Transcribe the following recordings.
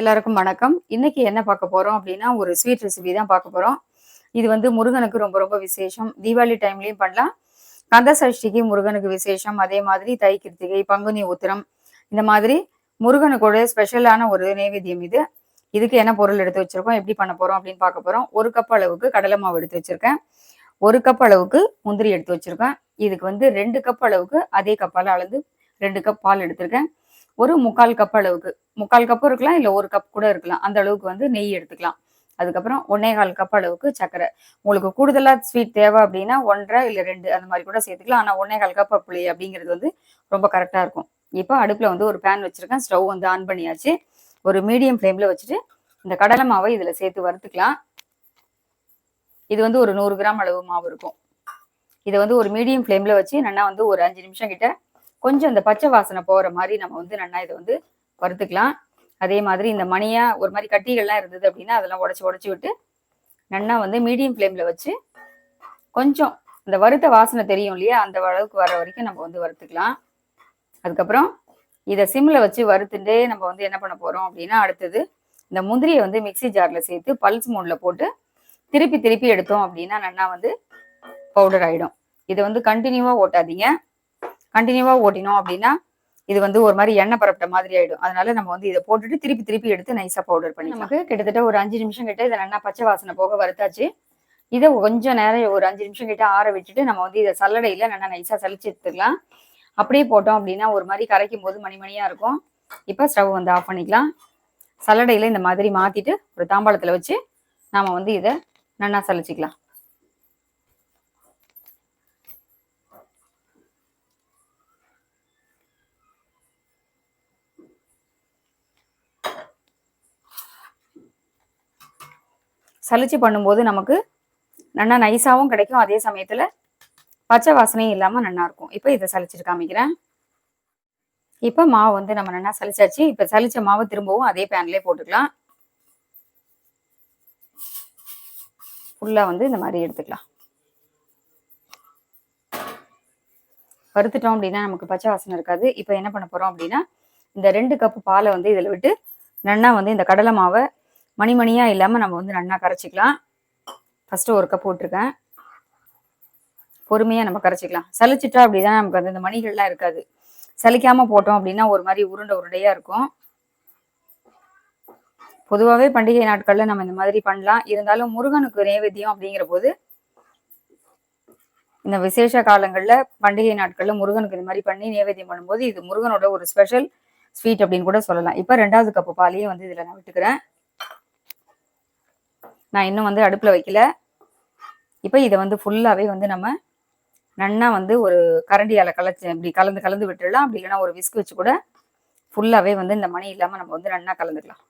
எல்லாருக்கும் வணக்கம். இன்னைக்கு என்ன பார்க்க போறோம் அப்படின்னா ஒரு ஸ்வீட் ரெசிபி தான் பார்க்க போறோம். இது வந்து முருகனுக்கு ரொம்ப ரொம்ப விசேஷம். தீபாவளி டைம்லயும் பண்ணலாம். கந்த சஷ்டிக்கு முருகனுக்கு விசேஷம். அதே மாதிரி தை கிருத்திகை பங்குனி உத்திரம். இந்த மாதிரி முருகனுக்கூட ஸ்பெஷலான ஒரு நைவேத்தியம் இது. இதுக்கு என்ன பொருள் எடுத்து வச்சிருக்கோம் எப்படி பண்ண போறோம் அப்படின்னு பார்க்க போறோம். ஒரு கப் அளவுக்கு கடலை மாவு எடுத்து வச்சிருக்கேன். ஒரு கப் அளவுக்கு முந்திரி எடுத்து வச்சிருக்கேன். இதுக்கு வந்து ரெண்டு கப் அளவுக்கு அதே கப்பால் அளந்து ரெண்டு கப் பால் எடுத்திருக்கேன். ஒரு முக்கால் கப் அளவுக்கு முக்கால் கப் இருக்கலாம் இல்லை ஒரு கப் கூட இருக்கலாம். அந்த அளவுக்கு வந்து நெய் எடுத்துக்கலாம். அதுக்கப்புறம் ஒன்னே கால் கப் அளவுக்கு சர்க்கரை. உங்களுக்கு கூடுதலாக ஸ்வீட் தேவை அப்படின்னா ஒன்றரை இல்லை ரெண்டு அந்த மாதிரி கூட சேர்த்துக்கலாம். ஆனால் ஒன்னே கால் கப் புளி அப்படிங்கிறது வந்து ரொம்ப கரெக்டாக இருக்கும். இப்போ அடுப்பில் வந்து ஒரு பேன் வச்சுருக்கேன். ஸ்டவ் வந்து ஆன் பண்ணியாச்சு. ஒரு மீடியம் ஃப்ளேமில் வச்சுட்டு இந்த கடலை மாவை இதில் சேர்த்து வறுத்துக்கலாம். இது வந்து ஒரு நூறு கிராம் அளவு மாவு இருக்கும். இதை வந்து ஒரு மீடியம் ஃப்ளேமில் வச்சு நல்லா வந்து ஒரு அஞ்சு நிமிஷம் கிட்ட கொஞ்சம் இந்த பச்சை வாசனை போகிற மாதிரி நம்ம வந்து நல்லா இதை வந்து வறுத்துக்கலாம். அதே மாதிரி இந்த மணியா ஒரு மாதிரி கட்டிகள்லாம் இருந்தது அப்படின்னா அதெல்லாம் உடச்சி உடச்சி விட்டு நன்னா வந்து மீடியம் ஃப்ளேமில் வச்சு கொஞ்சம் இந்த வறுத்த வாசனை தெரியும் இல்லையா? அந்த அளவுக்கு வர வரைக்கும் நம்ம வந்து வறுத்துக்கலாம். அதுக்கப்புறம் இதை சிம்மில் வச்சு வறுத்துட்டே நம்ம வந்து என்ன பண்ண போகிறோம் அப்படின்னா அடுத்தது இந்த முந்திரியை வந்து மிக்ஸி ஜாரில் சேர்த்து பல்ஸ் மூடில் போட்டு திருப்பி திருப்பி எடுத்தோம் அப்படின்னா நல்லா வந்து பவுடர் ஆகிடும் இதை வந்து கண்டினியூவாக ஓட்டாதீங்க. கண்டினியூவாக ஓட்டினோம் அப்படின்னா இது வந்து ஒரு மாதிரி எண்ணெய் பரப்பிட்ட மாதிரி ஆயிடும். அதனால நம்ம வந்து இதை போட்டுட்டு திருப்பி திருப்பி எடுத்து நைஸா பவுடர் பண்ணி நமக்கு கிட்டத்தட்ட ஒரு அஞ்சு நிமிஷம் கிட்ட இதை நல்லா பச்சை வாசனை போக வறுத்தாச்சு. இதை கொஞ்சம் நேரம் ஒரு அஞ்சு நிமிஷம் கிட்ட ஆற விட்டுட்டு நம்ம வந்து இதை சல்லடையில நல்லா நைஸா சளிச்சு எடுத்துக்கலாம் அப்படியே போட்டோம் அப்படின்னா ஒரு மாதிரி கரைக்கும் போது மணிமணியா இருக்கும். இப்போ ஸ்டவ் வந்து ஆஃப் பண்ணிக்கலாம். சல்லடையில இந்த மாதிரி மாத்திட்டு ஒரு தாம்பாளத்துல வச்சு நாம வந்து இதை நல்லா சலிச்சுக்கலாம். சலிச்சு பண்ணும்போது நமக்கு நல்லா நைஸாகவும் கிடைக்கும். அதே சமயத்தில் பச்சை வாசனையும் இல்லாமல் நல்லா இருக்கும். இப்போ இதை சலிச்சிட்டு காமிக்கிறேன். இப்போ மாவு வந்து நம்ம நல்லா சலிச்சாச்சு இப்போ சலிச்ச மாவு திரும்பவும் அதே பேன்லேயே போட்டுக்கலாம். ஃபுல்லாக வந்து இந்த மாதிரி எடுத்துக்கலாம். வறுத்துட்டோம் அப்படின்னா நமக்கு பச்சை வாசனை இருக்காது. இப்போ என்ன பண்ண போகிறோம் அப்படின்னா இந்த ரெண்டு கப்பு பாலை வந்து இதில் விட்டு நல்லா வந்து இந்த கடலை மாவை மணிமணியாக இல்லாமல் நம்ம வந்து நன்னா கரைச்சிக்கலாம். ஃபஸ்ட்டு ஒரு கப் போட்டிருக்கேன். பொறுமையாக நம்ம கரைச்சிக்கலாம். சலிச்சிட்டா அப்படிதான் நமக்கு அந்த மணிகள்லாம் இருக்காது. சலிக்காமல் போட்டோம் அப்படின்னா ஒரு மாதிரி உருண்டை உருண்டையாக இருக்கும். பொதுவாகவே பண்டிகை நாட்களில் நம்ம இந்த மாதிரி பண்ணலாம். இருந்தாலும் முருகனுக்கு நைவேத்தியம் அப்படிங்கிற போது இந்த விசேஷ காலங்களில் பண்டிகை நாட்களில் முருகனுக்கு இந்த மாதிரி பண்ணி நைவேத்தியம் பண்ணும்போது இது முருகனோட ஒரு ஸ்பெஷல் ஸ்வீட் அப்படின்னு கூட சொல்லலாம். இப்போ ரெண்டாவது கப்பு பாலையும் வந்து இதில் நான் விட்டுக்கிறேன். நான் இன்னும் வந்து அடுப்பில் வைக்கல. இப்போ இதை வந்து ஃபுல்லாகவே வந்து நம்ம நன்னா வந்து ஒரு கரண்டியால் கலச்சு இப்படி கலந்து கலந்து விட்டுடலாம். அப்படி இல்லைன்னா ஒரு விஸ்க் வச்சு கூட ஃபுல்லாகவே வந்து இந்த மணி இல்லாமல் நம்ம வந்து நன்னா கலந்துக்கலாம்.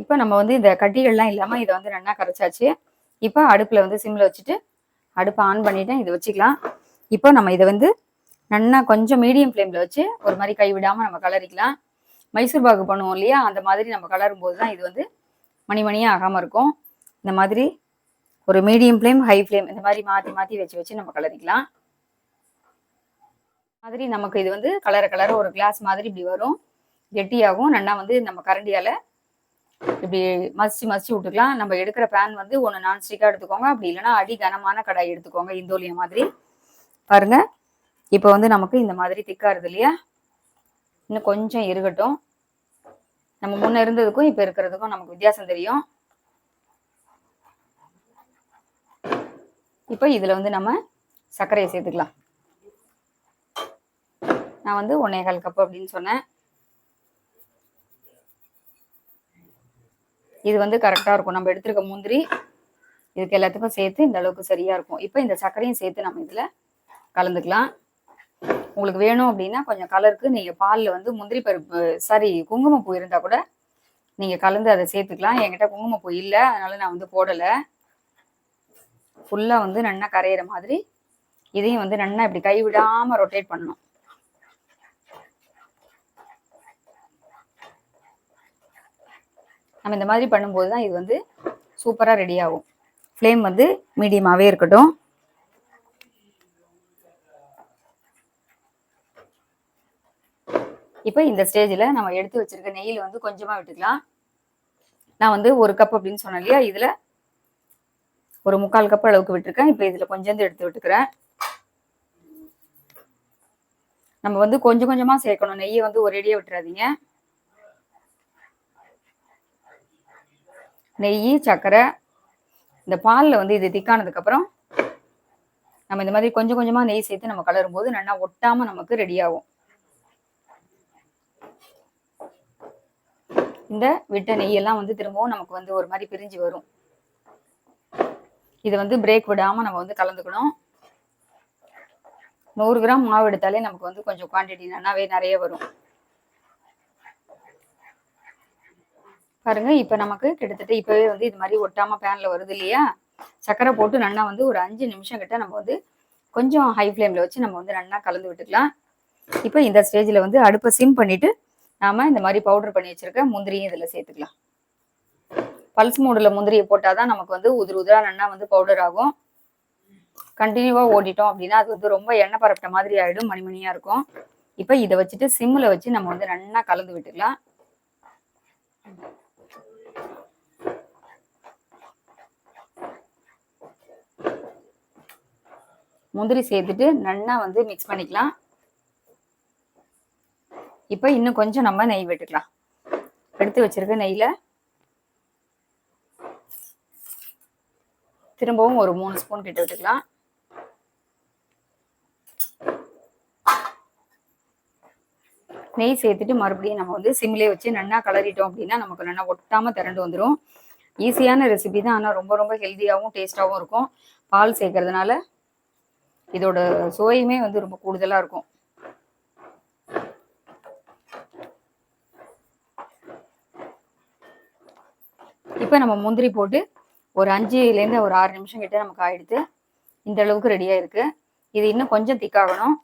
இப்போ நம்ம வந்து இந்த கட்டிகள்லாம் இல்லாமல் இதை வந்து நன்னா கரைச்சாச்சு. இப்போ அடுப்பில் வந்து சிம்மில் வச்சுட்டு அடுப்பை ஆன் பண்ணிவிட்டேன் இதை வச்சுக்கலாம். இப்போ நம்ம இதை வந்து நன்னா கொஞ்சம் மீடியம் ஃப்ளேமில் வச்சு ஒரு மாதிரி கைவிடாமல் நம்ம கலரிக்கலாம். மைசூர் பாகு பண்ணுவோம் இல்லையா? அந்த மாதிரி நம்ம கலரும் போது தான் இது வந்து மணி மணியாக ஆகாமல் இருக்கும். இந்த மாதிரி ஒரு மீடியம் ஃப்ளேம் ஹை ஃப்ளேம் இந்த மாதிரி மாற்றி மாற்றி வச்சு வச்சு நம்ம கலரிக்கலாம். மாதிரி நமக்கு இது வந்து கலர் கலர் ஒரு கிளாஸ் மாதிரி இப்படி வரும். கெட்டியாகும். நல்லா வந்து நம்ம கரண்டியால் இப்படி மசிச்சு மசிச்சு விட்டுக்கலாம். நம்ம எடுக்கிற பேன் வந்து ஒன்று நான்ஸ்டிக்காக எடுத்துக்கோங்க. அப்படி இல்லைன்னா அடி கனமான கடாய் எடுத்துக்கோங்க. இந்தோலிய மாதிரி. பாருங்க. இப்போ வந்து நமக்கு இந்த மாதிரி திக்காருது இல்லையா? இன்னும் கொஞ்சம் இருக்கட்டும். நம்ம முன்ன இருந்ததுக்கும் இப்போ இருக்கிறதுக்கும் நமக்கு வித்தியாசம் தெரியும். இப்போ இதில் வந்து நம்ம சர்க்கரையை சேர்த்துக்கலாம். நான் வந்து ஒன்னே கால் கப் அப்படின்னு சொன்னேன். இது வந்து கரெக்டாக இருக்கும். நம்ம எடுத்துருக்க முந்திரி இதுக்கு எல்லாத்துக்கும் சேர்த்து இந்த அளவுக்கு சரியாக இருக்கும். இப்போ இந்த சர்க்கரையும் சேர்த்து நம்ம இதில் கலந்துக்கலாம். உங்களுக்கு வேணும் அப்படின்னா கொஞ்சம் கலருக்கு நீங்கள் பாலில் வந்து முந்திரி பருப்பு சாரி குங்குமப்பூ இருந்தால் கூட நீங்கள் கலந்து அதை சேர்த்துக்கலாம். என்கிட்ட குங்குமப்பூ இல்லை. அதனால நான் வந்து போடலை. ஃபுல்லாக வந்து நல்லா கரையிற மாதிரி இதையும் வந்து நல்லா இப்படி கைவிடாமல் ரொட்டேட் பண்ணணும். நம்ம இந்த மாதிரி பண்ணும்போது தான் இது வந்து சூப்பராக ரெடி ஆகும். ஃப்ளேம் வந்து மீடியமாகவே இருக்கட்டும். இப்போ இந்த ஸ்டேஜில் நம்ம எடுத்து வச்சிருக்க நெய்யில் வந்து கொஞ்சமாக விட்டுக்கலாம். நான் வந்து ஒரு கப் அப்படின்னு சொன்னேன் இல்லையா? இதில் ஒரு முக்கால் கப் அளவுக்கு விட்டுருக்கேன். இப்போ இதில் கொஞ்சம் எடுத்து விட்டுக்கிறேன். நம்ம வந்து கொஞ்சம் கொஞ்சமாக சேர்க்கணும். நெய்யை வந்து ஒரேடியாக விட்டுறாதீங்க. நெய் சர்க்கரை இந்த பாலில் வந்து இது திக்கானதுக்கப்புறம் நம்ம இந்த மாதிரி கொஞ்சம் கொஞ்சமாக நெய் சேர்த்து நம்ம கலரும் போது நல்லா ஒட்டாமல் நமக்கு ரெடி இந்த விட்ட நெய்யெல்லாம் வந்து திரும்பவும் நமக்கு வந்து ஒரு மாதிரி பிரிஞ்சு வரும். இதை வந்து பிரேக் விடாமல் நம்ம வந்து கலந்துக்கணும். நூறு கிராம் மாவு எடுத்தாலே நமக்கு வந்து கொஞ்சம் குவான்டிட்டி நல்லாவே நிறைய வரும். பாருங்க இப்போ நமக்கு கிட்டத்தட்ட இப்போவே வந்து இது மாதிரி ஒட்டாமல் பேனில் வருது இல்லையா? சக்கரை போட்டு நல்லா வந்து ஒரு அஞ்சு நிமிஷம் கிட்ட நம்ம வந்து கொஞ்சம் ஹை ஃப்ளேமில் வச்சு நம்ம வந்து நல்லா கலந்து விட்டுக்கலாம். இப்போ இந்த ஸ்டேஜில் வந்து அடுப்பை சிம் பண்ணிவிட்டு நாம் இந்த மாதிரி பவுடர் பண்ணி வச்சுருக்க முந்திரியும் இதில் சேர்த்துக்கலாம். பல்ஸ் மூடில் முந்திரியை போட்டால் தான் நமக்கு வந்து உதிர் உதிரா நன்னா வந்து பவுடர் ஆகும். கண்டினியூவாக ஓடிட்டோம் அப்படின்னா அது வந்து ரொம்ப எண்ணெய் பரப்பிட்ட மாதிரி ஆகிடும் மணிமணியாக இருக்கும். இப்போ இதை வச்சுட்டு சிம்மில் வச்சு நம்ம வந்து நல்லா கலந்து விட்டுக்கலாம். முந்திரி சேர்த்துட்டு நல்லா வந்து மிக்ஸ் பண்ணிக்கலாம். இப்போ இன்னும் கொஞ்சம் நம்ம நெய் விட்டுக்கலாம். எடுத்து வச்சிருக்க நெய்யில் திரும்பவும் ஒரு மூணு ஸ்பூன் கிட்ட விட்டுக்கலாம். நெய் சேர்த்துட்டு மறுபடியும் நம்ம வந்து சிம்லேயே வச்சு நல்லா கலரிட்டோம் அப்படின்னா நமக்கு நல்லா ஒட்டாமல் திரண்டு வந்துடும் ஈஸியான ரெசிபி தான். ஆனால் ரொம்ப ரொம்ப ஹெல்த்தியாகவும் டேஸ்ட்டாகவும் இருக்கும். பால் சேர்க்கறதுனால இதோட சுவையுமே வந்து ரொம்ப கூடுதலாக இருக்கும். இப்போ நம்ம முந்திரி போட்டு ஒரு அஞ்சுலேருந்து ஒரு ஆறு நிமிஷம் கிட்ட நமக்கு ஆயிடுத்து இந்த அளவுக்கு ரெடியாக இருக்குது இது இன்னும் கொஞ்சம் திக்காகணும்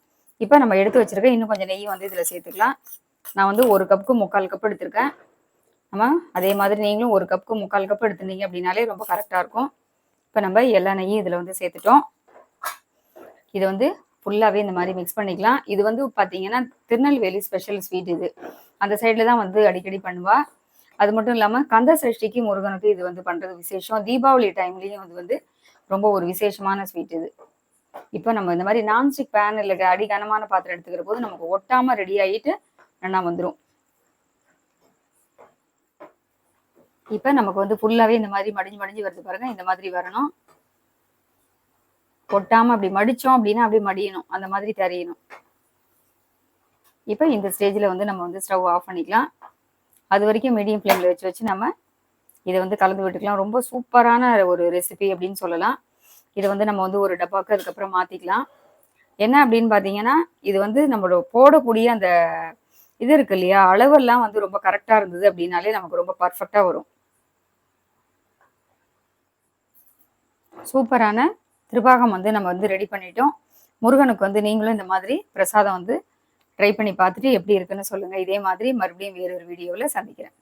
இப்போ நம்ம எடுத்து வச்சுருக்க இன்னும் கொஞ்சம் நெய் வந்து இதில் சேர்த்துக்கலாம். நான் வந்து ஒரு கப்புக்கு முக்கால் கப் எடுத்திருக்கேன். நம்ம அதே மாதிரி நீங்களும் ஒரு கப்புக்கு முக்கால் கப் எடுத்துருந்தீங்க அப்படின்னாலே ரொம்ப கரெக்டாக இருக்கும். இப்போ நம்ம எல்லா நெய்யும் இதில் வந்து சேர்த்துட்டோம். இதை வந்து ஃபுல்லாகவே இந்த மாதிரி மிக்ஸ் பண்ணிக்கலாம். இது வந்து பார்த்தீங்கன்னா திருநெல்வேலி ஸ்பெஷல் ஸ்வீட் இது. அந்த சைடில் தான் வந்து அடிக்கடி பண்ணுவாள் அது மட்டும் இல்லாமல் கந்த சஷ்டிக்கு முருகனுக்கு இது வந்து பண்ணுறது விசேஷம். தீபாவளி டைம்லேயும் அது வந்து ரொம்ப ஒரு விசேஷமான ஸ்வீட் இது. இப்போ நம்ம இந்த மாதிரி நான்ஸ்டிக் பேன் இல்லை அடி கனமான பாத்திரம் எடுத்துக்கிற போது நமக்கு ஒட்டாமல் ரெடி ஆகிட்டு நல்லா வந்துடும் இப்போ நமக்கு வந்து ஃபுல்லாகவே இந்த மாதிரி மடிஞ்சு மடிஞ்சு வருது பாருங்க. இந்த மாதிரி வரணும். கொட்டாம அப்படி மடிச்சோம் அப்படின்னா அப்படியே மடியணும். அந்த மாதிரி தெரியணும். இப்போ இந்த ஸ்டேஜில் வந்து நம்ம வந்து ஸ்டவ் ஆஃப் பண்ணிக்கலாம். அது வரைக்கும் மீடியம் ஃப்ளேமில் வச்சு வச்சு நம்ம இதை வந்து கலந்து விட்டுக்கலாம். ரொம்ப சூப்பரான ஒரு ரெசிபி அப்படின்னு சொல்லலாம். இதை வந்து நம்ம வந்து ஒரு டப்பாக்கு அதுக்கப்புறம் மாற்றிக்கலாம் என்ன அப்படின்னு பார்த்தீங்கன்னா இது வந்து நம்மளோட போடக்கூடிய அந்த இது இருக்கு இல்லையா? அளவெல்லாம் வந்து ரொம்ப கரெக்டாக இருந்தது அப்படின்னாலே நமக்கு ரொம்ப பர்ஃபெக்டாக வரும். சூப்பரான திருபாகம் வந்து நம்ம வந்து ரெடி பண்ணிட்டோம். முருகனுக்கு வந்து நீங்களும் இந்த மாதிரி பிரசாதம் வந்து ட்ரை பண்ணி பார்த்துட்டு எப்படி இருக்குன்னு சொல்லுங்கள் இதே மாதிரி மறுபடியும் வேறொரு வீடியோவில் சந்திக்கிறேன்.